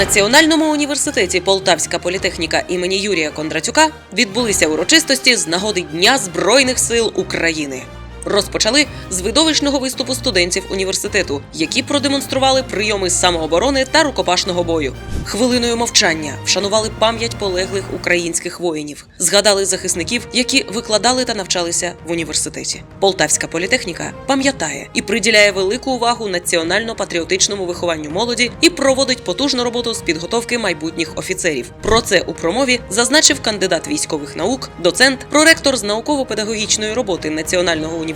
Національному університеті Полтавська політехніка імені Юрія Кондратюка відбулися урочистості з нагоди Дня Збройних сил України. Розпочали з видовищного виступу студентів університету, які продемонстрували прийоми самооборони та рукопашного бою. Хвилиною мовчання вшанували пам'ять полеглих українських воїнів, згадали захисників, які викладали та навчалися в університеті. Полтавська політехніка пам'ятає і приділяє велику увагу національно-патріотичному вихованню молоді і проводить потужну роботу з підготовки майбутніх офіцерів. Про це у промові зазначив кандидат військових наук, доцент, проректор з науково-педагогічної роботи Національного університету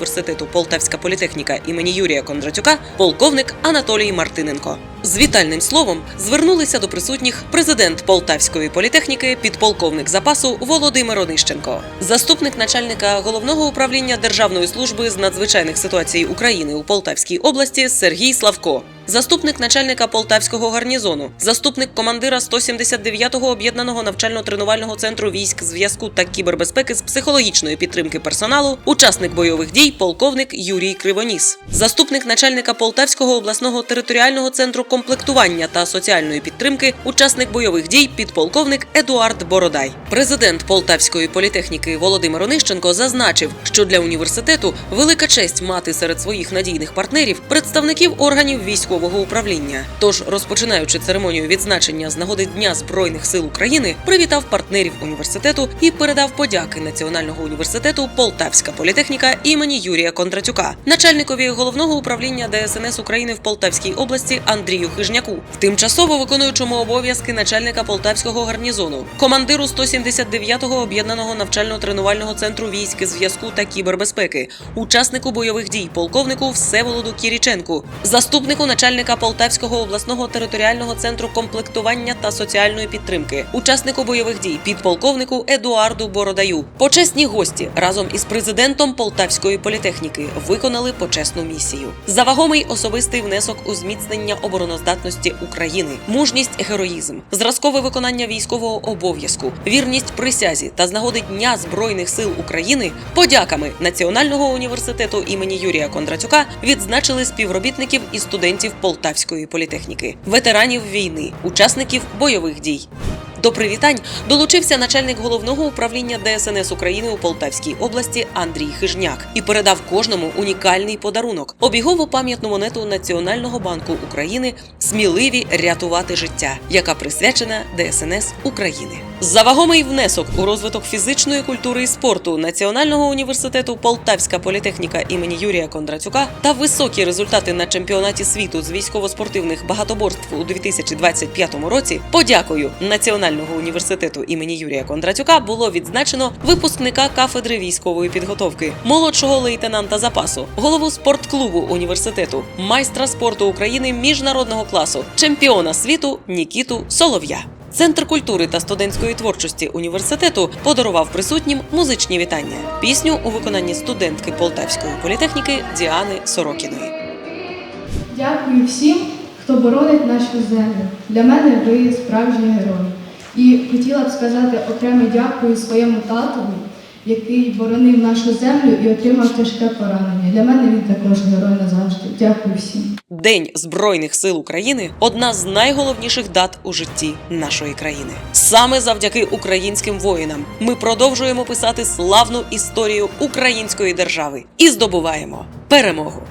Полтавська політехніка імені Юрія Кондратюка, полковник Анатолій Мартиненко. З вітальним словом звернулися до присутніх президент Полтавської політехніки, підполковник запасу Володимир Онищенко, заступник начальника головного управління Державної служби з надзвичайних ситуацій України у Полтавській області Сергій Славко. Заступник начальника Полтавського гарнізону, заступник командира 179-го об'єднаного навчально-тренувального центру військ зв'язку та кібербезпеки з психологічної підтримки персоналу, учасник бойових дій, полковник Юрій Кривоніс, заступник начальника Полтавського обласного територіального центру комплектування та соціальної підтримки, учасник бойових дій, підполковник Едуард Бородай. Президент Полтавської політехніки Володимир Онищенко зазначив, що для університету велика честь мати серед своїх надійних партнерів представників органів військового управління. Тож, розпочинаючи церемонію відзначення з нагоди Дня Збройних сил України, привітав партнерів університету і передав подяки Національного університету Полтавська політехніка імені Юрія Кондратюка, начальникові головного управління ДСНС України в Полтавській області Андрію Хижняку, тимчасово виконуючому обов'язки начальника Полтавського гарнізону, командиру 179-го об'єднаного навчально-тренувального центру військ зв'язку та кібербезпеки, учаснику бойових дій, полковнику Всеволоду Кіріченку, заступнику начальника Полтавського обласного територіального центру комплектування та соціальної підтримки, учаснику бойових дій, підполковнику Едуарду Бородаю. Почесні гості разом із президентом Полтавської політехніки виконали почесну місію. За вагомий особистий внесок у зміцнення обороноздатності України, мужність, героїзм, зразкове виконання військового обов'язку, вірність присязі та з нагоди Дня Збройних сил України подяками Національного університету імені Юрія Кондратюка відзначили співробітників і студентів Полтавської політехніки, ветеранів війни, учасників бойових дій. До привітань долучився начальник головного управління ДСНС України у Полтавській області Андрій Хижняк і передав кожному унікальний подарунок обігову пам'ятну монету Національного банку України Сміливі рятувати життя, яка присвячена ДСНС України. За вагомий внесок у розвиток фізичної культури і спорту Національного університету Полтавська політехніка імені Юрія Кондратюка та високі результати на чемпіонаті світу з військово-спортивних багатоборств у 2025 році. Подякую Подякою Національного університету імені Юрія Кондратюка було відзначено випускника кафедри військової підготовки, молодшого лейтенанта запасу, голову спортклубу університету, майстра спорту України міжнародного класу, чемпіона світу Нікіту Солов'я. Центр культури та студентської творчості університету подарував присутнім музичні вітання. Пісню у виконанні студентки Полтавської політехніки Діани Сорокіної. Дякую всім, хто боронить нашу землю. Для мене ви справжній герой. І хотіла б сказати окреме дякую своєму татові, який боронив нашу землю і отримав тяжке поранення. Для мене він також герой назавжди. Дякую всім. День Збройних сил України одна з найголовніших дат у житті нашої країни. Саме завдяки українським воїнам ми продовжуємо писати славну історію української держави і здобуваємо перемогу.